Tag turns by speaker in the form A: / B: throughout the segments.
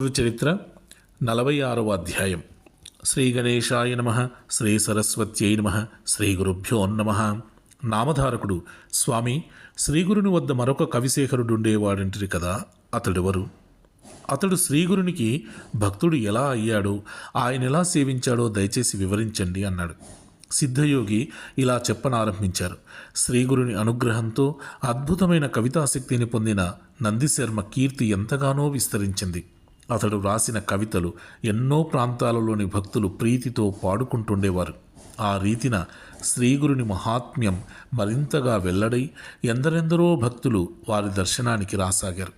A: చరిత్ర నలభై ఆరవ అధ్యాయం. శ్రీ గణేశాయ నమ శ్రీ సరస్వత్యై నమ శ్రీ గురుభ్యో నమ. నామధారకుడు స్వామి శ్రీగురుని వద్ద మరొక కవిశేఖరుడు ఉండేవాడంటిరి కదా అతడెవరు? అతడు శ్రీగురునికి భక్తుడు ఎలా అయ్యాడో? ఆయన ఎలా సేవించాడో దయచేసి వివరించండి అన్నాడు. సిద్ధయోగి ఇలా చెప్పనారంభించారు. శ్రీగురుని అనుగ్రహంతో అద్భుతమైన కవితాశక్తిని పొందిన నందిశర్మ కీర్తి ఎంతగానో విస్తరించింది. అతడు రాసిన కవితలు ఎన్నో ప్రాంతాలలోని భక్తులు ప్రీతితో పాడుకుంటుండేవారు. ఆ రీతిన శ్రీగురుని మహాత్మ్యం మరింతగా వెల్లడై ఎందరెందరో భక్తులు వారి దర్శనానికి రాసాగారు.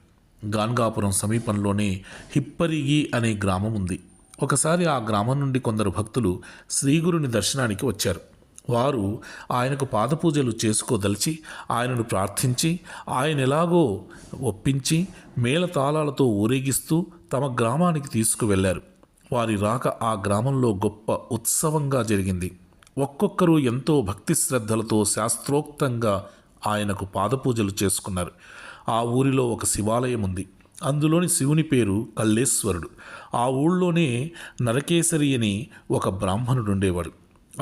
A: గాన్గాపురం సమీపంలోనే హిప్పరిగి అనే గ్రామం ఉంది. ఒకసారి ఆ గ్రామం నుండి కొందరు భక్తులు శ్రీగురుని దర్శనానికి వచ్చారు. వారు ఆయనకు పాదపూజలు చేసుకోదలిచి ఆయనను ప్రార్థించి ఆయన ఎలాగో ఒప్పించి మేళతాళాలతో ఊరేగిస్తూ తమ గ్రామానికి తీసుకువెళ్ళారు. వారి రాక ఆ గ్రామంలో గొప్ప ఉత్సవంగా జరిగింది. ఒక్కొక్కరు ఎంతో భక్తి శ్రద్ధలతో శాస్త్రోక్తంగా ఆయనకు పాదపూజలు చేసుకున్నారు. ఆ ఊరిలో ఒక శివాలయం ఉంది. అందులోని శివుని పేరు కల్లేశ్వరుడు. ఆ ఊళ్ళోనే నరకేశరి అని ఒక బ్రాహ్మణుడు ఉండేవాడు.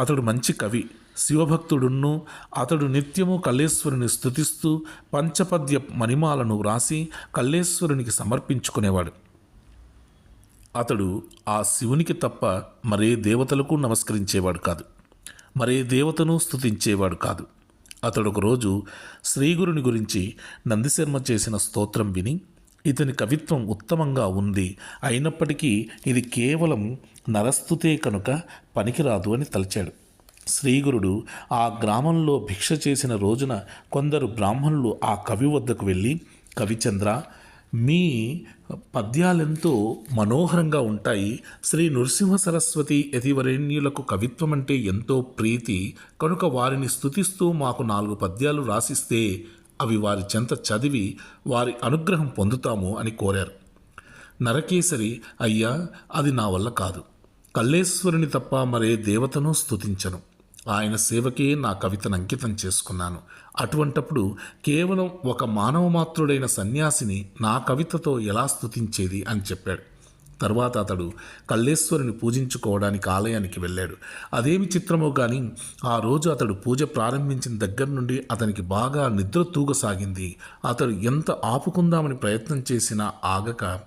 A: అతడు మంచి కవి. శివభక్తుడున్ను అతడు నిత్యము కల్లేశ్వరుని స్థుతిస్తూ పంచపద్య మణిమాలను వ్రాసి కల్లేశ్వరునికి సమర్పించుకునేవాడు. అతడు ఆ శివునికి తప్ప మరే దేవతలకు నమస్కరించేవాడు కాదు. మరే దేవతను స్తుతించేవాడు కాదు. అతడు ఒకరోజు శ్రీగురుని గురించి నందిశర్మ చేసిన స్తోత్రం విని ఇతని కవిత్వం ఉత్తమంగా ఉంది అయినప్పటికీ ఇది కేవలం నరస్తుతే కనుక పనికిరాదు అని తలచాడు. శ్రీగురుడు ఆ గ్రామంలో భిక్ష చేసిన రోజున కొందరు బ్రాహ్మణులు ఆ కవి వద్దకు వెళ్ళి కవిచంద్ర మీ పద్యాలెంతో మనోహరంగా ఉంటాయి. శ్రీ నృసింహ సరస్వతి యతివరేణ్యులకు కవిత్వం అంటే ఎంతో ప్రీతి. కనుక వారిని స్థుతిస్తూ మాకు నాలుగు పద్యాలు రాసిస్తే అవి వారి చెంత చదివి వారి అనుగ్రహం పొందుతాము అని కోరారు. నరకేసరి అయ్యా అది నా వల్ల కాదు. కల్లేశ్వరుని తప్ప మరే దేవతను స్థుతించను ఆయన సేవకే నా కవితను అంకితం చేసుకున్నాను. అటువంటప్పుడు కేవలం ఒక మానవ మాత్రుడైన సన్యాసిని నా కవితతో ఎలా స్థుతించేది అని చెప్పాడు. తర్వాత అతడు కల్లేశ్వరుని పూజించుకోవడానికి ఆలయానికి వెళ్ళాడు. అదేమి చిత్రమో కానీ ఆ రోజు అతడు పూజ ప్రారంభించిన దగ్గర నుండి అతనికి బాగా నిద్ర తూగసాగింది. అతడు ఎంత ఆపుకుందామని ప్రయత్నం చేసినా ఆగక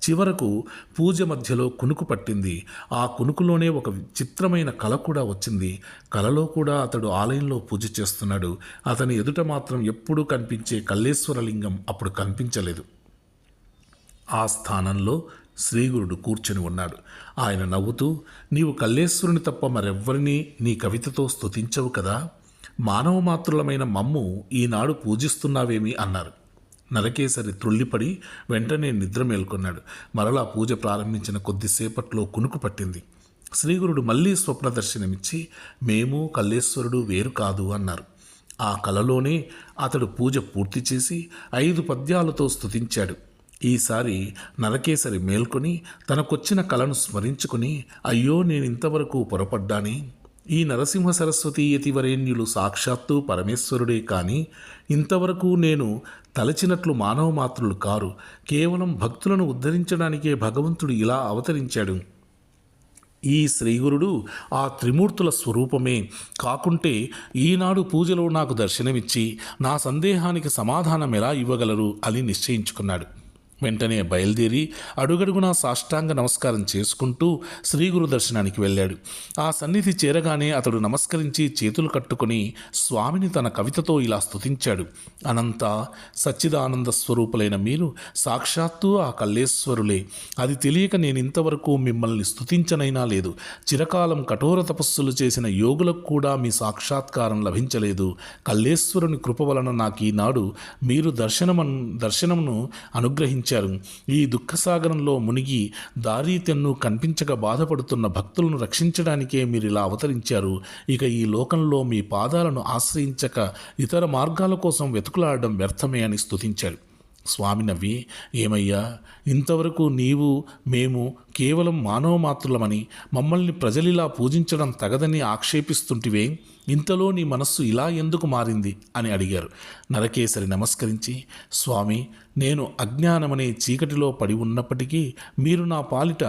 A: చివరకు పూజ మధ్యలో కునుకు పట్టింది. ఆ కునుకులోనే ఒక చిత్రమైన కళ కూడా వచ్చింది. కలలో కూడా అతడు ఆలయంలో పూజ చేస్తున్నాడు. అతని ఎదుట మాత్రం ఎప్పుడూ కనిపించే కల్లేశ్వరలింగం అప్పుడు కనిపించలేదు. ఆ స్థానంలో శ్రీగురుడు కూర్చొని ఉన్నాడు. ఆయన నవ్వుతూ నీవు కల్లేశ్వరుని తప్ప మరెవ్వరినీ నీ కవితతో స్తుతించవు కదా? మానవ మాతృలమైన మమ్ము ఈనాడు పూజిస్తున్నావేమి? అన్నారు. నరకేసరి త్రుళ్ళిపడి వెంటనే నిద్ర మేల్కొన్నాడు. మరలా పూజ ప్రారంభించిన కొద్దిసేపట్లో కునుకు పట్టింది. శ్రీగురుడు మళ్ళీ స్వప్న దర్శనమిచ్చి మేము కల్లేశ్వరుడు వేరు కాదు అన్నారు. ఆ కలలోనే అతడు పూజ పూర్తి చేసి ఐదు పద్యాలతో స్తుతించాడు. ఈసారి నరకేసరి మేల్కొని తనకొచ్చిన కలను స్మరించుకుని అయ్యో నేను ఇంతవరకు పొరపడ్డాని. ఈ నరసింహ సరస్వతి యతివరేణ్యులు సాక్షాత్తు పరమేశ్వరుడే కానీ ఇంతవరకు నేను తలచినట్లు మానవ మాత్రులు కారు. కేవలం భక్తులను ఉద్ధరించడానికే భగవంతుడు ఇలా అవతరించాడు. ఈ శ్రీగురుడు ఆ త్రిమూర్తుల స్వరూపమే. కాకుంటే ఈనాడు పూజలో నాకు దర్శనమిచ్చి నా సందేహానికి సమాధానం ఎలా ఇవ్వగలరు అని నిశ్చయించుకున్నాడు. వెంటనే బయలుదేరి అడుగడుగునా సాష్టాంగ నమస్కారం చేసుకుంటూ శ్రీగురు దర్శనానికి వెళ్ళాడు. ఆ సన్నిధి చేరగానే అతడు నమస్కరించి చేతులు కట్టుకుని స్వామిని తన కవితతో ఇలా స్తుతించాడు. అనంత సచ్చిదానంద స్వరూపులైన మీరు సాక్షాత్తు ఆ కల్లేశ్వరులే. అది తెలియక నేను ఇంతవరకు మిమ్మల్ని స్తుతించనైనా లేదు. చిరకాలం కఠోర తపస్సులు చేసిన యోగులకు కూడా మీ సాక్షాత్కారం లభించలేదు. కల్లేశ్వరుని కృప వలన నాకు ఈనాడు మీరు దర్శనమన్ దర్శనమును అనుగ్రహించారు. ఈ దుఃఖసాగరంలో మునిగి దారి తెన్ను కనిపించక బాధపడుతున్న భక్తులను రక్షించడానికే మీరు ఇలా అవతరించారు. ఇక ఈ లోకంలో మీ పాదాలను ఆశ్రయించక ఇతర మార్గాల కోసం వెతుకులాడడం వ్యర్థమే అని స్తుతించారు స్వామి నవ్వి ఏమయ్యా ఇంతవరకు నీవు మేము కేవలం మానవ మాత్రులమని మమ్మల్ని ప్రజలిలా పూజించడం తగదని ఆక్షేపిస్తుంటివే ఇంతలో నీ మనస్సు ఇలా ఎందుకు మారింది? అని అడిగారు. నరకేసరి నమస్కరించి స్వామి నేను అజ్ఞానమనే చీకటిలో పడి ఉన్నప్పటికీ మీరు నా పాలిట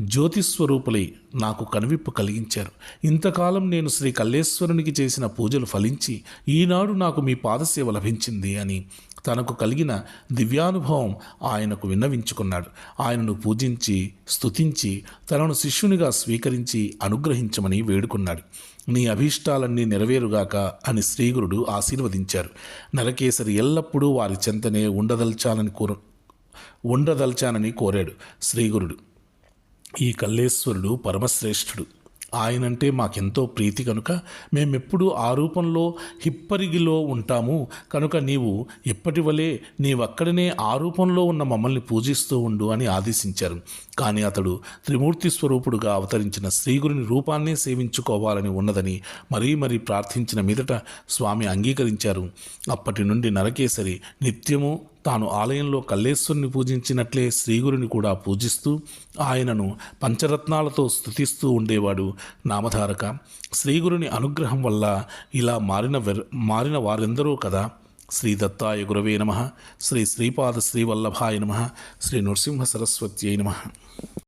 A: జ్యోతిస్వరూపులై నాకు కనువిప్పు కలిగించారు. ఇంతకాలం నేను శ్రీ కల్లేశ్వరునికి చేసిన పూజలు ఫలించి ఈనాడు నాకు మీ పాదసేవ లభించింది అని తనకు కలిగిన దివ్యానుభవం ఆయనకు విన్నవించుకున్నాడు. ఆయనను పూజించి స్తుతించి తనను శిష్యునిగా స్వీకరించి అనుగ్రహించమని వేడుకున్నాడు. నీ అభీష్టాలన్నీ నెరవేరుగాక అని శ్రీగురుడు ఆశీర్వదించారు. నరకేసరి ఎల్లప్పుడూ వారి చెంతనే ఉండదల్చాలని కోరు ఉండదల్చానని కోరాడు శ్రీగురుడు ఈ కల్లేశ్వరుడు పరమశ్రేష్ఠుడు. ఆయనంటే మాకెంతో ప్రీతి కనుక మేమెప్పుడు ఆ రూపంలో హిప్పరిగిలో ఉంటాము. కనుక నీవు ఎప్పటి వలె నీవక్కడనే ఆ రూపంలో ఉన్న మమ్మల్ని పూజిస్తూ ఉండు అని ఆదేశించారు. కానీ అతడు త్రిమూర్తి స్వరూపుడుగా అవతరించిన శ్రీగురుని రూపాన్నే సేవించుకోవాలని ఉన్నదని మరీ మరీ ప్రార్థించిన మీదట స్వామి అంగీకరించారు. అప్పటి నుండి నరకేసరి నిత్యము తాను ఆలయంలో కల్లేశ్వరుని పూజించినట్లే శ్రీగురుని కూడా పూజిస్తూ ఆయనను పంచరత్నాలతో స్తుతిస్తూ ఉండేవాడు నామధారక. శ్రీగురుని అనుగ్రహం వల్ల ఇలా మారిన మారిన వారెందరో కదా. శ్రీ దత్తాయ గురవే నమ. శ్రీ శ్రీపాద శ్రీవల్లభాయ నమ. శ్రీ నృసింహ సరస్వత్యై నమ.